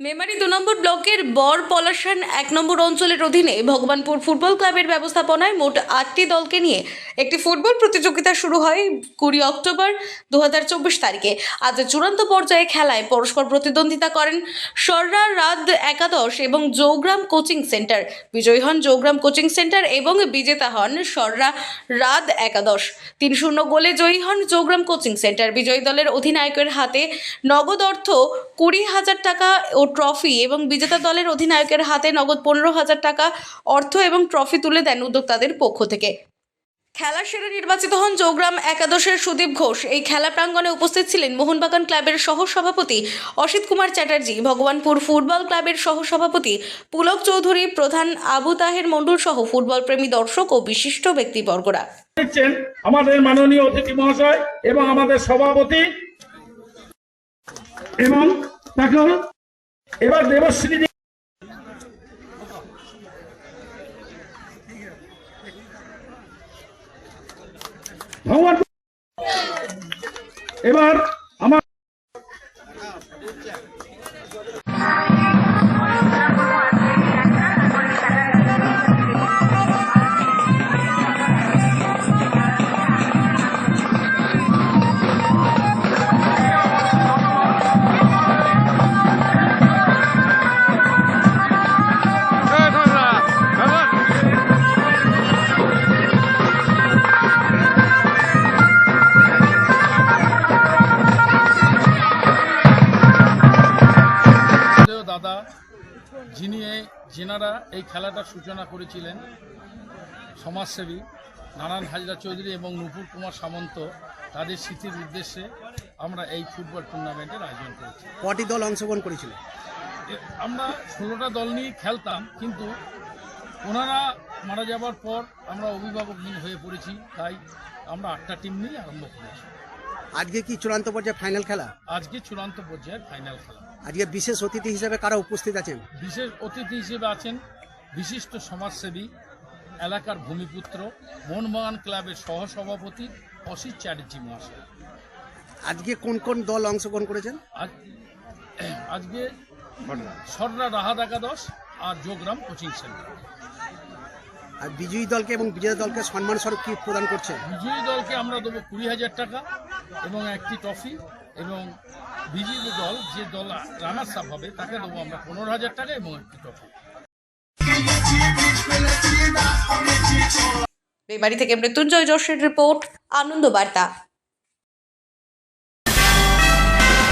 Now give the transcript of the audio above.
মেমারি দু নম্বর ব্লকের বর পলাশান এক নম্বর অঞ্চলের অধীনে ভগবানপুর ফুটবল ক্লাবের ব্যবস্থাপনায় মোট আটটি দলকে নিয়ে একটি ফুটবল প্রতিযোগিতা শুরু হয় কুড়ি অক্টোবর দু হাজার চব্বিশ তারিখে। আজ চূড়ান্ত পর্যায়ে খেলায় পরস্পর প্রতিদ্বন্দ্বিতা করেন সররা রাদ একাদশ এবং জৌগ্রাম কোচিং সেন্টার। বিজয়ী হন জৌগ্রাম কোচিং সেন্টার এবং বিজেতা হন সররা রাদ একাদশ। তিন শূন্য গোলে জয়ী হন জৌগ্রাম কোচিং সেন্টার। বিজয়ী দলের অধিনায়কের হাতে নগদ অর্থ কুড়ি হাজার টাকা ও ট্রফি এবং বিজেতা দলের অধিনায়কের হাতে নগদ পনেরো হাজার টাকা অর্থ এবং ট্রফি তুলে দেন উদ্যোক্তাদের পক্ষ থেকে। খেলা সেরে নির্বাচিত হন চৌগ্রাম একাদশের সুদীপ ঘোষ। এই খেলা প্রাঙ্গণে উপস্থিত ছিলেন মোহনবাগান ক্লাবের সহ সভাপতি অসিত কুমার চ্যাটার্জি, ভগবানপুর ফুটবল ক্লাবের সহ সভাপতি পুলক চৌধুরী, প্রধান আবু তাহের মণ্ডল সহ ফুটবল প্রেমী দর্শক ও বিশিষ্ট ব্যক্তিবর্গরা। আমাদের মাননীয় অতিথি মহাশয় এবং আমাদের সভাপতি এবং তাকে এবার দেবশ্রী ভগবান এবার দাদা যিনি এই- যেনারা এই খেলাটার সূচনা করেছিলেন সমাজসেবী নারায়ণ হাজরা চৌধুরী এবং নুপুর কুমার সামন্ত তাদের স্মৃতির উদ্দেশ্যে আমরা এই ফুটবল টুর্নামেন্টের আয়োজন করেছি। কটি দল অংশগ্রহণ করেছিল আমরা ষোলোটা দল নিয়ে খেলতাম কিন্তু ওনারা মারা যাবার পর আমরা অভিভাবকহীন হয়ে পড়েছি তাই আমরা আটটা টিম নিয়ে আরম্ভ করেছি। আজকে কি চূড়ান্ত পর্যায়ে ফাইনাল খেলা? আজকে চূড়ান্ত পর্যায়ের ফাইনাল খেলা। আজকে বিশেষ অতিথি হিসেবে কারা উপস্থিত আছেন? বিশেষ অতিথি হিসেবে আছেন বিশিষ্ট সমাজসেবী এলাকার ভূমিপুত্র মোহনবাগান ক্লাবের সহসভাপতি অসিত চ্যাটার্জি মহাশয়। আজকে কোন কোন দল অংশগ্রহণ করেছেন? আজ আজকে সররা রাহাত একাদশ আর যোগরাম কোচিং সেন্টার। আর বিজয়ী দলকে এবং বিজয়ী দলকে সম্মান স্বরূপ কি প্রদান করছে? বিজয়ী দলকে আমরা দেবো কুড়ি হাজার টাকা এবং একটি ট্রফি এবং বিজয়ী দল যে দল রানার্স আপ হবে তাকে দেবো আমরা পনেরো হাজার টাকা এবং একটি ট্রফি। মেমারি থেকে মৃত্যুঞ্জয় যশের রিপোর্ট আনন্দ বার্তা।